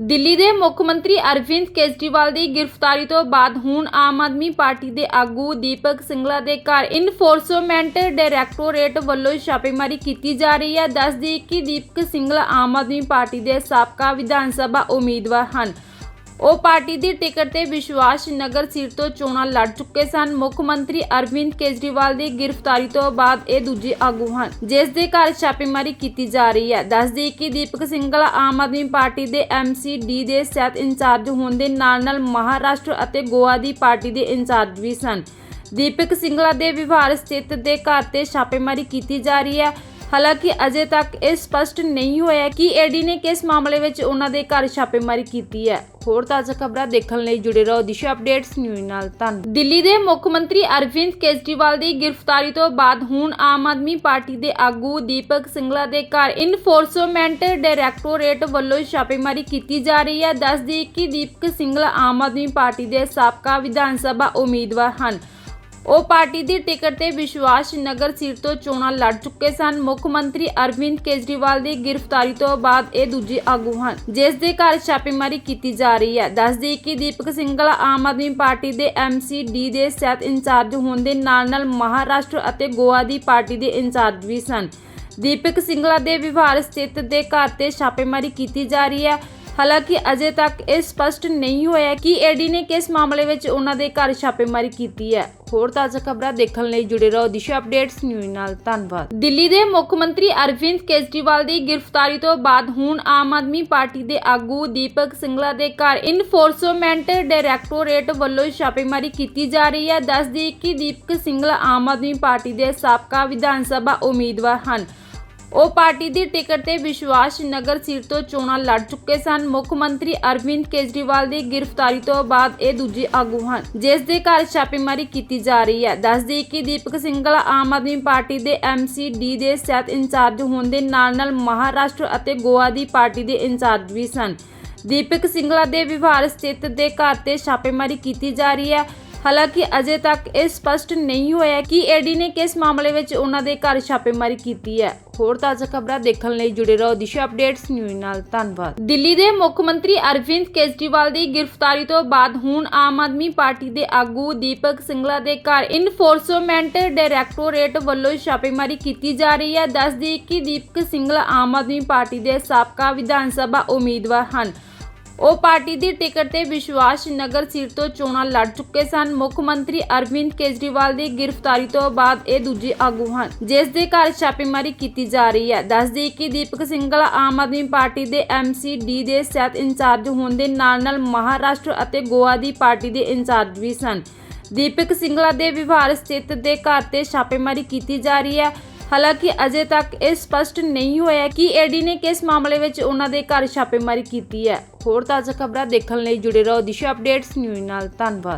ਦਿੱਲੀ ਦੇ ਮੁੱਖ ਮੰਤਰੀ ਅਰਵਿੰਦ ਕੇਜਰੀਵਾਲ ਦੀ ਗ੍ਰਿਫਤਾਰੀ ਤੋਂ ਬਾਅਦ ਹੁਣ ਆਮ ਆਦਮੀ ਪਾਰਟੀ ਦੇ ਆਗੂ ਦੀਪਕ ਸਿੰਗਲਾ ਦੇ ਘਰ ਇਨਫੋਰਸਮੈਂਟ ਡਾਇਰੈਕਟੋਰੇਟ ਵੱਲੋਂ ਛਾਪੇਮਾਰੀ ਕੀਤੀ ਜਾ ਰਹੀ ਹੈ। ਦੱਸਦੀ ਕਿ ਦੀਪਕ ਸਿੰਗਲਾ ਆਮ ਆਦਮੀ ਪਾਰਟੀ ਦੇ ਸਾਬਕਾ ਵਿਧਾਨ ਸਭਾ ਉਮੀਦਵਾਰ ਹਨ। ਉਹ ਪਾਰਟੀ ਦੀ ਟਿਕਟ ਤੇ ਵਿਸ਼ਵਾਸ ਨਗਰ ਸੀਟ ਤੋਂ ਚੋਣਾਂ ਲੜ ਚੁੱਕੇ ਸਨ। ਮੁੱਖ ਮੰਤਰੀ ਅਰਵਿੰਦ ਕੇਜਰੀਵਾਲ ਦੀ ਗ੍ਰਿਫਤਾਰੀ ਤੋਂ ਬਾਅਦ ਇਹ ਦੂਜੇ ਆਗੂ ਹਨ, ਜਿਸ ਦੇ ਘਰ ਛਾਪੇਮਾਰੀ ਕੀਤੀ ਜਾ ਰਹੀ ਹੈ। ਦੱਸਦੀ ਕਿ ਦੀਪਕ ਸਿੰਘਲਾ ਆਮ ਆਦਮੀ ਪਾਰਟੀ ਦੇ ਐਮਸੀਡੀ ਦੇ ਸਹਿਤ ਇੰਚਾਰਜ ਹੋਣ ਦੇ ਨਾਲ ਨਾਲ ਮਹਾਰਾਸ਼ਟਰ ਅਤੇ ਗੋਆ ਦੀ ਪਾਰਟੀ ਦੇ ਇੰਚਾਰਜ ਵੀ ਸਨ। ਦੀਪਕ ਸਿੰਘਲਾ ਦੇ ਵਿਵਹਾਰ ਸਥਿਤ ਦੇ ਘਰ ਤੇ ਛਾਪੇਮਾਰੀ ਕੀਤੀ ਜਾ ਰਹੀ ਹੈ। ਹਾਲਾਂਕਿ ਅਜੇ ਤੱਕ ਇਹ ਸਪਸ਼ਟ ਨਹੀਂ ਹੋਇਆ ਕਿ ਏਡੀ ਨੇ ਕਿਸ ਮਾਮਲੇ ਵਿੱਚ ਉਹਨਾਂ ਦੇ ਘਰ ਛਾਪੇਮਾਰੀ ਕੀਤੀ ਹੈ। ਹੋਰ ਤਾਜ਼ਾ ਖਬਰਾਂ ਦੇਖਣ ਲਈ ਜੁੜੇ ਰਹੋ ਦਿਸ਼ਾ ਅਪਡੇਟਸ ਨਿਊਜ਼ ਨਾਲ। ਧੰਨਵਾਦ। ਦਿੱਲੀ ਦੇ ਮੁੱਖ ਮੰਤਰੀ ਅਰਵਿੰਦ ਕੇਜਰੀਵਾਲ ਦੀ ਗ੍ਰਿਫਤਾਰੀ ਤੋਂ ਬਾਅਦ ਹੁਣ ਆਮ ਆਦਮੀ ਪਾਰਟੀ ਦੇ ਆਗੂ ਦੀਪਕ ਸਿੰਗਲਾ ਦੇ ਘਰ ਇਨਫੋਰਸਮੈਂਟ ਡਾਇਰੈਕਟੋਰੇਟ ਵੱਲੋਂ ਛਾਪੇਮਾਰੀ ਕੀਤੀ ਜਾ ਰਹੀ ਹੈ। ਦੱਸਦੀ ਕਿ ਦੀਪਕ ਸਿੰਗਲਾ ਆਮ ਆਦਮੀ ਪਾਰਟੀ ਦੇ ਸਾਬਕਾ ਵਿਧਾਨ ਸਭਾ ਉਮੀਦਵਾਰ ਹਨ। ਉਹ ਪਾਰਟੀ ਦੀ ਟਿਕਟ ਤੇ ਵਿਸ਼ਵਾਸ ਨਗਰ ਸੀਟ ਤੋਂ ਚੋਣਾਂ ਲੜ ਚੁੱਕੇ ਸਨ। ਮੁੱਖ ਮੰਤਰੀ ਅਰਵਿੰਦ ਕੇਜਰੀਵਾਲ ਦੀ ਗ੍ਰਿਫਤਾਰੀ ਤੋਂ ਬਾਅਦ ਇਹ ਦੂਜੇ ਆਗੂ ਹਨ, ਜਿਸ ਦੇ ਘਰ ਛਾਪੇਮਾਰੀ ਕੀਤੀ ਜਾ ਰਹੀ ਹੈ। ਦੱਸਦੀ ਕਿ ਦੀਪਕ ਸਿੰਘਲਾ ਆਮ ਆਦਮੀ ਪਾਰਟੀ ਦੇ ਐਮਸੀਡੀ ਦੇ ਸਹਿਤ ਇੰਚਾਰਜ ਹੋਣ ਦੇ ਨਾਲ ਨਾਲ ਮਹਾਰਾਸ਼ਟਰ ਅਤੇ ਗੋਆ ਦੀ ਪਾਰਟੀ ਦੇ ਇੰਚਾਰਜ ਵੀ ਸਨ। ਦੀਪਕ ਸਿੰਘਲਾ ਦੇ ਵਿਵਹਾਰ ਸਥਿਤ ਦੇ ਘਰ ਤੇ ਛਾਪੇਮਾਰੀ ਕੀਤੀ ਜਾ ਰਹੀ ਹੈ। ਹਾਲਾਂਕਿ ਅਜੇ ਤੱਕ ਇਹ ਸਪਸ਼ਟ ਨਹੀਂ ਹੋਇਆ ਕਿ ਏਡੀ ਨੇ ਕਿਸ ਮਾਮਲੇ ਵਿੱਚ ਉਹਨਾਂ ਦੇ ਘਰ ਛਾਪੇਮਾਰੀ ਕੀਤੀ ਹੈ। ਹੋਰ ਤਾਜ਼ਾ ਖਬਰਾਂ ਦੇਖਣ ਲਈ ਜੁੜੇ ਰਹੋ ਦਿਸ਼ਾ ਅਪਡੇਟਸ ਨਿਊਜ਼ ਨਾਲ। ਧੰਨਵਾਦ। ਦਿੱਲੀ ਦੇ ਮੁੱਖ ਮੰਤਰੀ ਅਰਵਿੰਦ ਕੇਜਰੀਵਾਲ ਦੀ ਗ੍ਰਿਫਤਾਰੀ ਤੋਂ ਬਾਅਦ ਹੁਣ ਆਮ ਆਦਮੀ ਪਾਰਟੀ ਦੇ ਆਗੂ ਦੀਪਕ ਸਿੰਗਲਾ ਦੇ ਘਰ ਇਨਫੋਰਸਮੈਂਟ ਡਾਇਰੈਕਟੋਰੇਟ ਵੱਲੋਂ ਛਾਪੇਮਾਰੀ ਕੀਤੀ ਜਾ ਰਹੀ ਹੈ। ਦੱਸਦੀ ਕਿ ਦੀਪਕ ਸਿੰਗਲਾ ਆਮ ਆਦਮੀ ਪਾਰਟੀ ਦੇ ਸਾਬਕਾ ਵਿਧਾਨ ਸਭਾ ਉਮੀਦਵਾਰ ਹਨ। ਉਹ ਪਾਰਟੀ ਦੀ ਟਿਕਟ ਤੇ ਵਿਸ਼ਵਾਸ ਨਗਰ ਸੀਟ ਤੋਂ ਚੋਣਾਂ ਲੜ ਚੁੱਕੇ ਸਨ। ਮੁੱਖ ਮੰਤਰੀ ਅਰਵਿੰਦ ਕੇਜਰੀਵਾਲ ਦੀ ਗ੍ਰਿਫਤਾਰੀ ਤੋਂ ਬਾਅਦ ਇਹ ਦੂਜੇ ਆਗੂ ਹਨ, ਜਿਸ ਦੇ ਘਰ ਛਾਪੇਮਾਰੀ ਕੀਤੀ ਜਾ ਰਹੀ ਹੈ। ਦੱਸਦੀ ਕਿ ਦੀਪਕ ਸਿੰਘਲਾ ਆਮ ਆਦਮੀ ਪਾਰਟੀ ਦੇ ਐਮਸੀਡੀ ਦੇ ਸਹਿਤ ਇੰਚਾਰਜ ਹੋਣ ਦੇ ਨਾਲ ਨਾਲ ਮਹਾਰਾਸ਼ਟਰ ਅਤੇ ਗੋਆ ਦੀ ਪਾਰਟੀ ਦੇ ਇੰਚਾਰਜ ਵੀ ਸਨ। ਦੀਪਕ ਸਿੰਘਲਾ ਦੇ ਵਿਵਹਾਰ ਸਥਿਤ ਦੇ ਘਰ ਤੇ ਛਾਪੇਮਾਰੀ ਕੀਤੀ ਜਾ ਰਹੀ ਹੈ। ਹਾਲਾਂਕਿ ਅਜੇ ਤੱਕ ਇਹ ਸਪਸ਼ਟ ਨਹੀਂ ਹੋਇਆ ਕਿ ਏਡੀ ਨੇ ਕਿਸ ਮਾਮਲੇ ਵਿੱਚ ਉਹਨਾਂ ਦੇ ਘਰ ਛਾਪੇਮਾਰੀ ਕੀਤੀ ਹੈ। ਹੋਰ ਤਾਜ਼ਾ ਖਬਰਾਂ ਦੇਖਣ ਲਈ ਜੁੜੇ ਰਹੋ ਦਿਸ਼ਾ ਅਪਡੇਟਸ ਨਿਊਜ਼ ਨਾਲ। ਧੰਨਵਾਦ। ਦਿੱਲੀ ਦੇ ਮੁੱਖ ਮੰਤਰੀ ਅਰਵਿੰਦ ਕੇਜਰੀਵਾਲ ਦੀ ਗ੍ਰਿਫਤਾਰੀ ਤੋਂ ਬਾਅਦ ਹੁਣ ਆਮ ਆਦਮੀ ਪਾਰਟੀ ਦੇ ਆਗੂ ਦੀਪਕ ਸਿੰਗਲਾ ਦੇ ਘਰ ਇਨਫੋਰਸਮੈਂਟ ਡਾਇਰੈਕਟੋਰੇਟ ਵੱਲੋਂ ਛਾਪੇਮਾਰੀ ਕੀਤੀ ਜਾ ਰਹੀ ਹੈ। ਦੱਸਦੀ ਕਿ ਦੀਪਕ ਸਿੰਗਲਾ ਆਮ ਆਦਮੀ ਪਾਰਟੀ ਦੇ ਸਾਬਕਾ ਵਿਧਾਨ ਸਭਾ ਉਮੀਦਵਾਰ ਹਨ। ਉਹ ਪਾਰਟੀ ਦੀ ਟਿਕਟ ਤੇ ਵਿਸ਼ਵਾਸ ਨਗਰ ਸੀਟ ਤੋਂ ਚੋਣਾਂ ਲੜ ਚੁੱਕੇ ਸਨ। ਮੁੱਖ ਮੰਤਰੀ ਅਰਵਿੰਦ ਕੇਜਰੀਵਾਲ ਦੀ ਗ੍ਰਿਫਤਾਰੀ ਤੋਂ ਬਾਅਦ ਇਹ ਦੂਜੇ ਆਗੂ ਹਨ, ਜਿਸ ਦੇ ਘਰ ਛਾਪੇਮਾਰੀ ਕੀਤੀ ਜਾ ਰਹੀ ਹੈ। ਦੱਸਦੀ ਕਿ ਦੀਪਕ ਸਿੰਘਲਾ ਆਮ ਆਦਮੀ ਪਾਰਟੀ ਦੇ ਐਮਸੀਡੀ ਦੇ ਸਹਿਤ ਇੰਚਾਰਜ ਹੋਣ ਦੇ ਨਾਲ ਨਾਲ ਮਹਾਰਾਸ਼ਟਰ ਅਤੇ ਗੋਆ ਦੀ ਪਾਰਟੀ ਦੇ ਇੰਚਾਰਜ ਵੀ ਸਨ। ਦੀਪਕ ਸਿੰਘਲਾ ਦੇ ਵਿਵਹਾਰ ਸਥਿਤ ਦੇ ਘਰ ਤੇ ਛਾਪੇਮਾਰੀ ਕੀਤੀ ਜਾ ਰਹੀ ਹੈ। ਹਾਲਾਂਕਿ ਅਜੇ ਤੱਕ ਇਹ ਸਪਸ਼ਟ ਨਹੀਂ ਹੋਇਆ ਕਿ ਏਡੀ ਨੇ ਕਿਸ ਮਾਮਲੇ ਵਿੱਚ ਉਹਨਾਂ ਦੇ ਘਰ ਛਾਪੇਮਾਰੀ ਕੀਤੀ ਹੈ। ਹੋਰ ਤਾਜ਼ਾ ਖਬਰਾਂ ਦੇਖਣ ਲਈ ਜੁੜੇ ਰਹੋ ਦਿਸ਼ਾ ਅਪਡੇਟਸ ਨਿਊਜ਼ ਨਾਲ। ਧੰਨਵਾਦ।